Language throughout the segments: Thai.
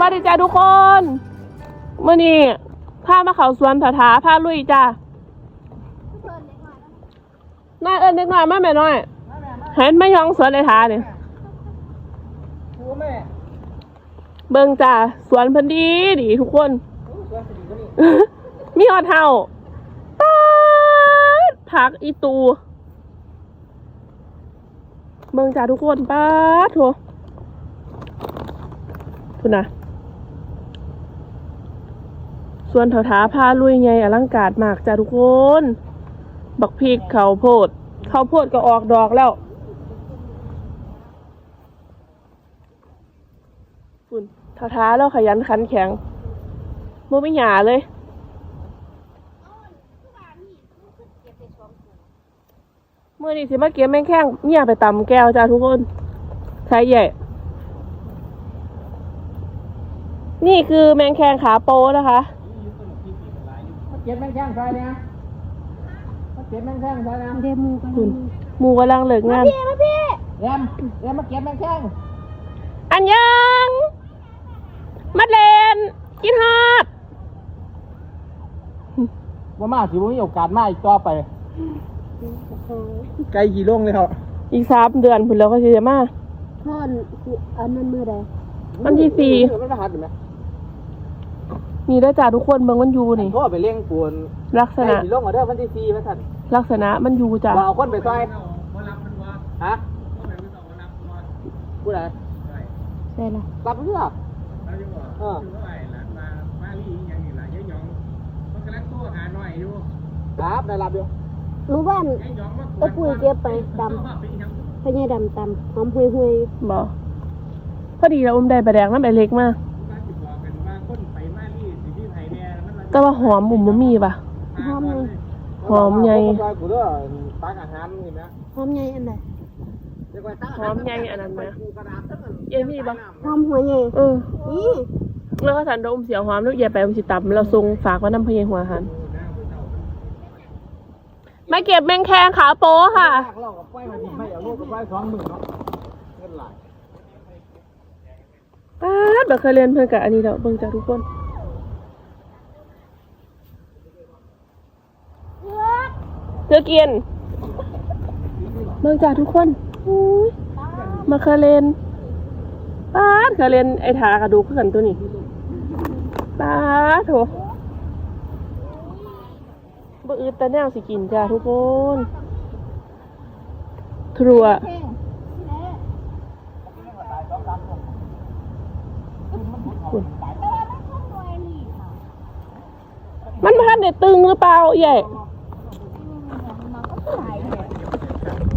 วัสดีจ้าทุกคนเมื่อนี้พามาเขาสวนถาถาพาลุยจ้าน้อยเอิญเด็กน้อยมาแม่น้อย เห็นไม่ยองสวนเลยทาเนี่ยกูแม่เบิ่งจ้าสวนเพันดีดีทุกคนสวนสดีกว่านี่มีฮอดเฮาป๊าดผักอีตู เบิ่งจ้าทุกคนป้าดโถคุณนะ ส่วนเถาถาพาลุยไงอลังการมากจ้าทุกคน บักพริกข้าวโพดข้าวโพดก็ออกดอกแล้วคุณเถาถาแล้วขยันขันแข็งโมไม่หยาเลยเมื่อนี้สิมาเก็บแมงแข้งเนี่ยไปตำแก้วจ้าทุกคนใช้ใหญ่นี่คือแมงแคงขาโปนะคะ ก็บแมงแข้งใส่เนี่ยมาเก็บแมงแข้งใส่เนี่ยเดมูกันคุณหมูกำลังเลิกงาน พี่มาพี่แรมแรมมาเก็บแมงแข้งอันยังมัดเลนกินฮอดว่ามาสิว่ามีโอกาสมาอีกต่อไป ไกลกี่โลงเลยเหรออีกสามเดือนพุ่นแล้วก็สิจะมาพ่อนอันนั้นมือใดวันที่สี่ มันรหัสอยู่ไหม นี่ได้อจ้าทุกคนเบิ่งมันอยู่นี่โทรไปเลี้ยงกวนลักษไกลณะกี่โลงเอาเด้อวันที่สี่มาสั่นลักษณะมันอยู่จ้ะว่าเอาคนไปซอยฮะผู้ใดใช่ละรับเพื่อเออครับได้รับอยู่รู้บ้านไอ้ปุ้ยเก็บไปดำพญาดำตำหอมห่วยห่วยบอพอดีเราอุ้มได้ปลาแดงน้ำใบเล็กมาก แต่ว่าหอมอุ่มบะมีป่ะ หอมไงหอมใหญ่ซอยกูเด้อตักอาหารนี่นะหอมไงอันใดเรียกว่าตักหอมใหญ่อันนั้นไหมกูกระดาษตั้งแต่เอ้ยมีป่ะหอมหัวไงเออนี่แล้วก็สันโดมเสียวหอมลูกใหญ่ไปอุ้มสิตับเราทรงฝากไว้น้ำพะเยหัวหันมาเก็บแมงแคงขาโป้ค่ะตักเรากับไฟมาดิไม่เอาลูกกับไฟสองหมื่นเนาะเงินหลายป้าดแบบเคยเรียนเพื่อนกับอันนี้เราเบิ่งจ้าทุกคน เจอเกียนเบิ่งจ้าทุกคนมาเคเรนป้าเคเรนไอ้ทากระดูกเพื่อนตัวนี้ป้าโถบ่อืดแต่แนวสิกินจ้าทุกคนครัวมันพันได้ตึงหรือเปล่าใหญ่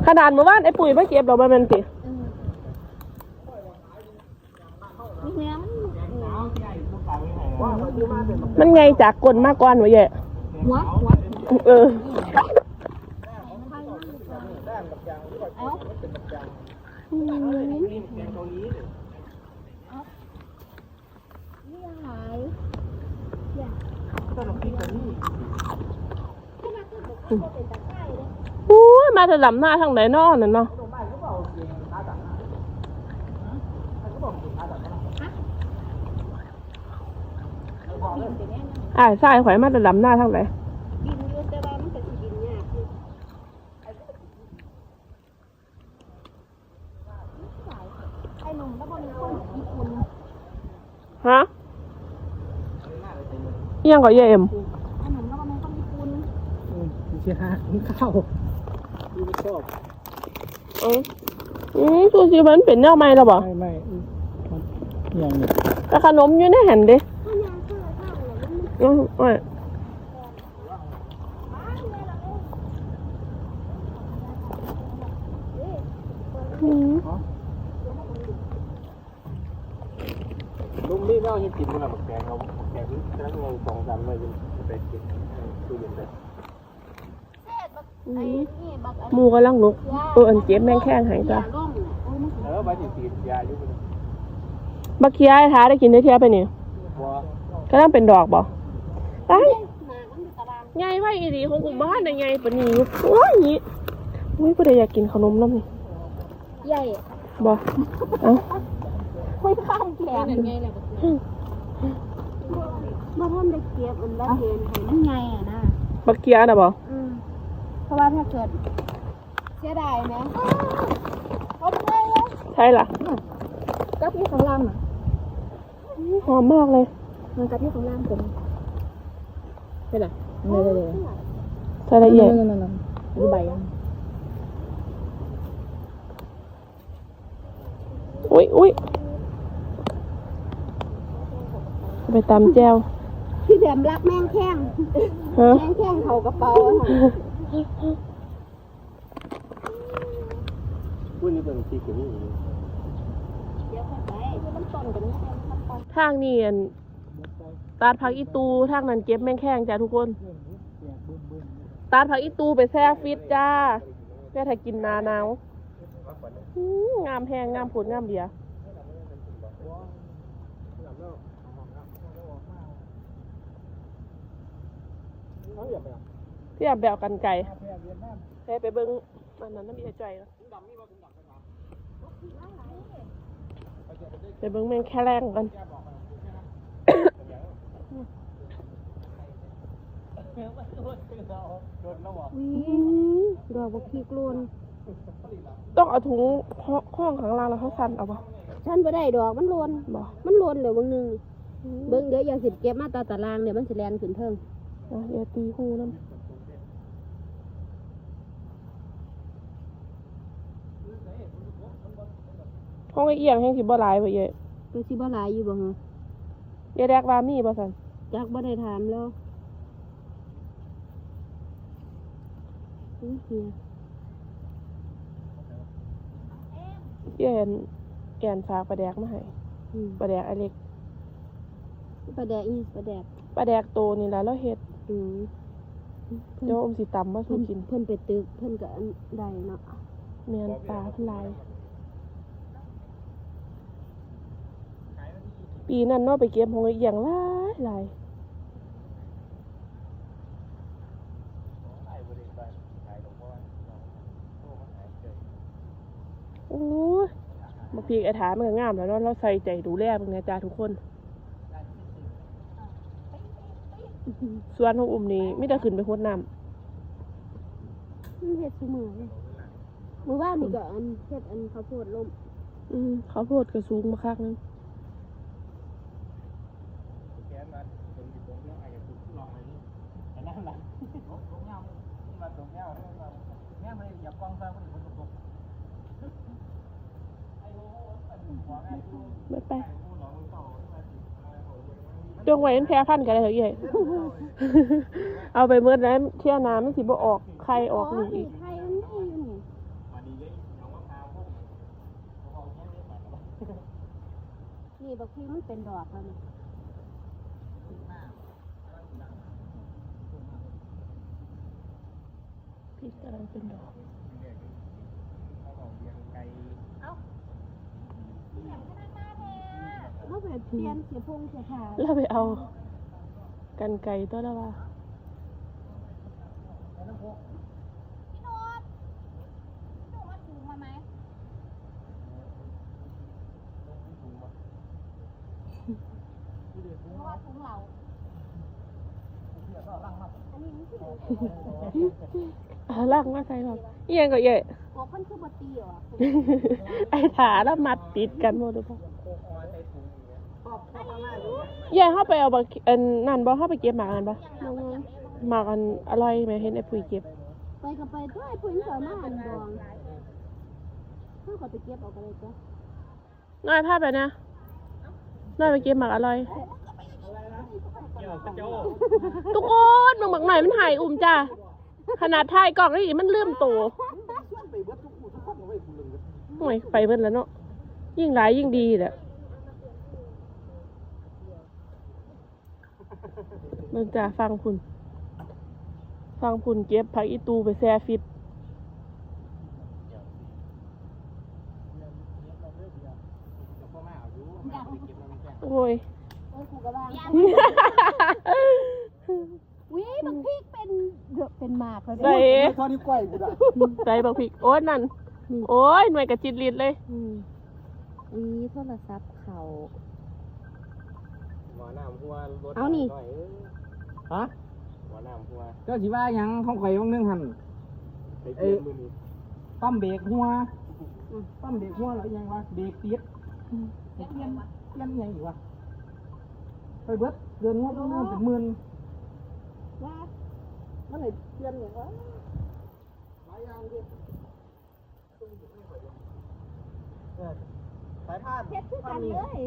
ขนาดเมื่อวานไอ้ปุ๋ยมาเก็บดอกมันมันตินี่เนี้ยมันมันไงจากกลมากกว่าหนูใหญ่หัวหัวเออนี่หายอู้ย มาจะลำหน้าทางไหนนอนน่ะเนาะอ่ายใช่ข่อยมาจะลำหน้าทางไหนกินอยู่แต่ว่ามันก็สิกินยากอยู่ไอ้หนุ่มแล้วบนนี้คนญี่ปุ่นฮะอิหยังก่อเยเอ็มไอ้หนุ่มแล้วบนนี้คนญี่ปุ่นเชียร์กินข้าวดูไม่ ชอบอืออือซูชิมันเป็นแนวใหม่แล้วบ่ไม่ไม่อย่างนี้แต่ขนมอยู่ในหันเด้ข้าวยางข้าวข้าวอะไรมันอือไม่อืมลุงนี่ไม่เอาให้กินมันหรอกแกงเขาแกงที่นั่งงงสองสามเลยยังไปกินตู้เย็นเลยไอ้นี่บักอัน หมูกำลังลุกเอออันเจ็บแม่งแข้งหายจ้ะร่องน่ะโอ้ยมันเออใบสีสียาอยู่บนบักเคียไอ้ท้าได้กินได้เทียไปนี่บัวก็ต้องเป็นดอกบ่ไปหนามันอยู่ตารางไงไว้อีดีของกลุ่มบ้านได้ไงปะนี่โอ้ยนี่อุ้ยผู้ใดอยากกินขนมน้ำนี่ใหญ่บ่เอ้าคุยข้ามแขนยังไงล่ะบักหนาบ่ท่านได้เก็บอันละเห็นให้มันใหญ่อะนะบักเกียน่ะบ่อืมเพ ราะว่าถ้าเกิดเสียดายนะเอาไปเลยใช่ล่ะกับที่ข้างล่างอะหอมมากเลยมันกับที่ข้างล่างผมใช่ล่ะเลยเลยเลยใส่ละเอียดนั่นๆๆดูใบอะอุ้ยอุ้ยไปตำแจวพี่แดมรักแมงแข้งฮะแมงแข้งเขากระเป๋าอะค่ะ พูดนี่เป็นที่กันี่เดี๋ยวไปมันต้นกันนี่มันต้นทางนี้อันตาดผักอีตูทางนั้นเก็บแม่งแข้งจ้าทุกคน ตาดผักอีตูไปแช่ฟิตจ้าแม่ถ้ากินนาหนาวงามแพงงามผลงามเบียร์ พี่อยากแบวกันไก่ให้ไปเบิ้งมันนั้นน้ำมีใจนะไปเบิ้งแมงแค่แรงกันวิดอกบักพีกโลนต้องเอาถุงข้องข้างล่างแล้วเขาสั่นเอาปะฉันบ่ได้ดอกมันโลนบอกมันโลนเลยบางหนึงเบิ่งเดี๋ยวอย่าสิเก็บมาตาตารางเดี๋ยวมันสิแลนขึ้นเทิงอะอย่าตีหูน้ำ ห้องไอเอียงแห่งสิบ่หลายไปเยอะมันสิบ่หลายอยู่บ่ฮะยายแดกว่ามีบ่สันจักบ่ได้ถามแล้วอื้อเฮียเอียนแอนฝากปลาแดกมาให้อืมปลาแดกไอเล็กปลาแดกอีปลาแดกปลาแดกโตนี่แหละแล้วเฮ็ดอืมเดี๋ยวอมสิตำมาสู่เพิ่นกิน เพิ่นไปตึก เพิ่นก็อันใดเนาะแมนปลาเพิ่นหลาย ปีนั้นเนาะไปเก็บห้องไอเอียงหลายหลายไอ้บริษัทขายหลวงพ่อโอ้มันหายเจอโอ้ยมาพีกไอ้ถามมันก็งามแล้วเนาะเราใส่ใจดูแลพวกเนี้ยจ้าทุกคนส่วนของอุ้มนี่ไม่ได้ขึ้นไปหดน้มันเฮ็ดซุมื้อเลยมื้อวานนี่ก็อันเฮ็ดอันข้าวโพดล่มำอืมเขาวโพดกระสูงมาคักนึง แกนมาตรงอยู่ตรงนี้ไอ้กับลองอะไรนี่อันนั้นแหละตรงเงา มาตรงเงาเนี่ยมันอย่ากว้างซะมันคนตกเบิดไปจงไว้เป็นแพร่พันกันเลยเถอะเย่เอาไปเมื่อนั้นเที่ยน้ำไมันสิบ่ออกไข่ออกลูอีกไทยมันมีอยู่นี่มาดีเลยน้องมะพร้าวพวกเอาแค่นี้มาแล้วนี่บักพีมันเป็นดอกแล้วนี่ พริกกำลังเป็นดอก เขาบอกเลี้ยงไก่เอาไปเปลี่ยนเสียพงเสียขาแล้วไปเอากันไก่ตัวละว่า เอาล่างมาใส่หรอกเอียงก็เย่โอ้คนคือบ่ตีเหรอไอ้ถาแล้วมัดติดกันหมดเลยปะเย่เข้าไปเอาบักอันนั่นบ่เข้าไปเก็บหมากอันปะน้องหมากอันอร่อยไหมเห็นไอ้ปุ๋ยเก็บ ไปก็ไปด้วยพุ่นสอนมาอันดองเพิ่นก็ไปเก็บเอาไปเลยจ้ะน้อยพาไปนะน้อยไปเก็บหมากอร่อยเกี่ยวกับโจ้ทุกคนมึงหมักหน่อยมันหายอุ่มจ้า ขนาดถ่ายกล่องนี่มันลืมตัวห่วยไปเบิ่นแล้วเนาะยิ่งหลายยิ่งดีแหละเบิ่งจ้าฟังคุณ ฟังคุณเก็บผักอีตูไปแซ่ฟิตพ่อแม่เอาอยู่แม่ไปเก็บมาไม่แก่โอ้ยกูก็ว่าวิบักพีกเป็น เดือเป็นหมากเลยใส่ข้อนี้ก้อยกูด่าใส่บักพริกโอ้ยนั่น โอ้ยหน่วยกระจิตลิดเลยอืมนี่โทรศัพท์เขาหัวหน้าหัวรถเอานี่หอยเอ้ยฮะหัวหน้าหัวเจ้าสิว่าหยังของข่อยบางนึงหั่น ไปเปลี่ยนมือนี้ปั๊มเบรกหัวปั๊มเบรกหัวแล้วยังวะเบรกติดเปลี่ยนเปลี่ยนเปลี่ยนยังอยู่วะไปเบิดเดือนงบเงินเป็นหมื่นว่า มันเลยเปลี่ยนอย่างวะหลายอย่างเด้เออสายพานเฮ็ดคือกันเลย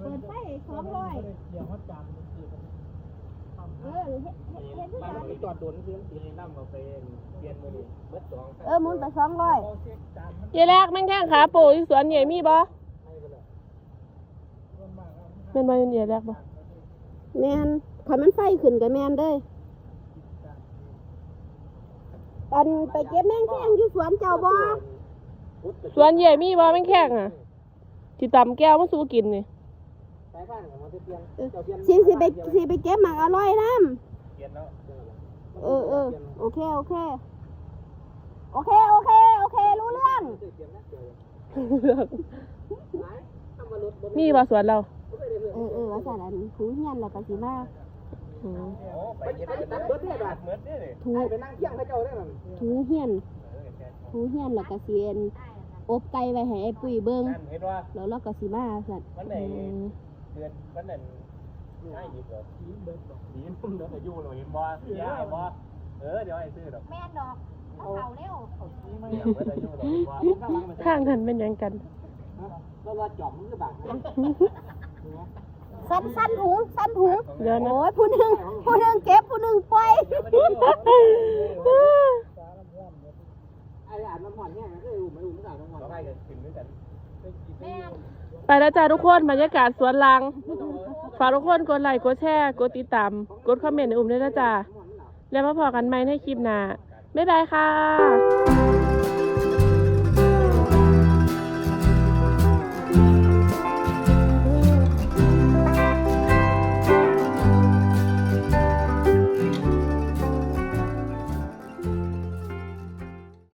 เปิดไฟสองร้อยเดี๋ยวเขาจานเออเฮ็ดเฮ็ดเฮ็ดคือบ้านกันมันไปจอดโดนเพื่อนตีน้ำมาไปเปลี่ยนมือนี้เบิดสองเออหมุนไปสองร้อยเยแรกแม่งแข้งขาโปอยู่สวนใหญ่มีบ่แม่นบ่อยู่เยแรกบ่แมนคันมันไฟขึ้นกับแมนเด้ย อันไปเก็บแมงแข้งอยู่สวนเจ้าบ่สวนใหญ่มีบ่แม่งแข้งอะที่ตำแก้วมาสู้กินนี่สายพานของมันจะเปลี่ยนเจ้าเปลี่ยนสิสิไปสิไปเก็บหมากอร่อยน้เปลี่ยนแล้วำเออเออโอเคโอเค โอเคโอเคโอเครู้เรื่องมีบ่สวนเรา เออเออว่าสารอันถูเฮียนแล้วก็สิมา อืมโอ้ไปเฮ็ดไปตัดเบิดเนี่ยบาดเบิดเนี่ยถูให้ไปนั่งเที่ยงให้เจ้าได้หรอถูเฮียนถูเฮียนแล้วก็สิเอ็นอบไก่ไว้ให้ไอ้ปุ้ยเบิ่งนั่นเห็นว่าแล้วเราก็สิมาสั่นวันไหนเดือนวันนั้นให้หยิบเหรอสีเบิดบอกสีมันเดินอายุเราเห็นบ่ยายบ่เออเดี๋ยวให้ซื้อดอกแม่นดอกเอาเผาเร็วเดี๋ยวเบิดอายุเราเห็นบ่ข้างนั้นเป็นหยังกันแล้วเราจอมมันคือบาท สั้นสั้นถุงสั้นถุงเดี๋ยวนะ โอ้ยผู้หนึงผู้หนึงเก็บผู้หนึงปล่อยไอ้อ่านน้ำหอนเนี่ยก็อุ้มไม่อุ้มไม่ได้น้ำหอนเราให้กันกินด้วยกันไปแล้วจ้าทุกคนบรรยากาศสวนลางฝากทุกคนกดไลค์กดแชร์กดติดตามกดคอมเมนต์ในอุ้มด้วยนะจ้าแล้วมาพอกันใหม่ในคลิปหน้าบ๊ายบายค่ะ